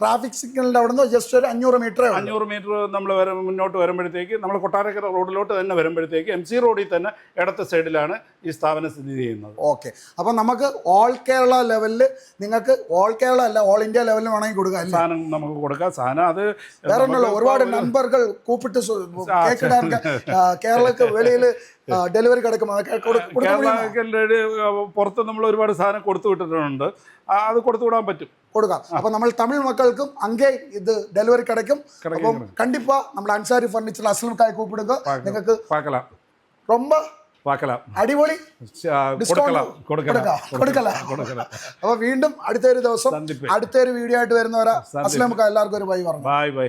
ട്രാഫിക് സിഗ്നലിന്റെ അവിടെ നിന്ന് ജസ്റ്റ് ഒരു അഞ്ഞൂറ് മീറ്റർ അഞ്ഞൂറ് മീറ്റർ നമ്മൾ മുന്നോട്ട് വരുമ്പോഴത്തേക്ക് നമ്മൾ കൊട്ടാരക്കര റോഡിലോട്ട് തന്നെ വരുമ്പോഴത്തേക്ക് എം സി റോഡിൽ തന്നെ ഇടത്തെ സൈഡിലാണ് ഈ സ്ഥാപനം സ്ഥിതി ചെയ്യുന്നത്. ഓക്കെ. അപ്പൊ നമുക്ക് ഓൾ കേരള ലെവലിൽ നിങ്ങൾക്ക് ഓൾ കേരള അല്ല ഓൾ ഇന്ത്യ ലെവലിൽ വേണമെങ്കിൽ കൊടുക്കാം സാധനം നമുക്ക് കൊടുക്കാം. സാധനം അത് വേറെ ഒരുപാട് നമ്പറുകൾ കൂപ്പിട്ട് കേരളക്ക് വെളിയിൽ ഡെലിവറി കിടക്കും. പുറത്ത് നമ്മൾ ഒരുപാട് സാധനം കൊടുത്തു വിട്ടിട്ടുണ്ട്. അത് കൊടുത്തു വിടാൻ പറ്റും. കൊടുക്കാം. അപ്പൊ നമ്മൾ തമിഴ് മക്കൾക്കും അങ്ങേ ഇത് ഡെലിവറി കിടക്കും അപ്പം കണ്ടിപ്പാ നമ്മൾ അൻസാരി ഫർണിച്ചർ അസ്ലംകായി കൂപ്പിടുക. നിങ്ങൾക്ക് ரொம்ப റൊമ്പ അടിപൊളി അപ്പൊ വീണ്ടും അടുത്തൊരു ദിവസം അടുത്തൊരു വീഡിയോ ആയിട്ട് വരുന്നവരാ അസ്ലം എല്ലാവർക്കും ഒരു ബൈ പറഞ്ഞു. Bye bye.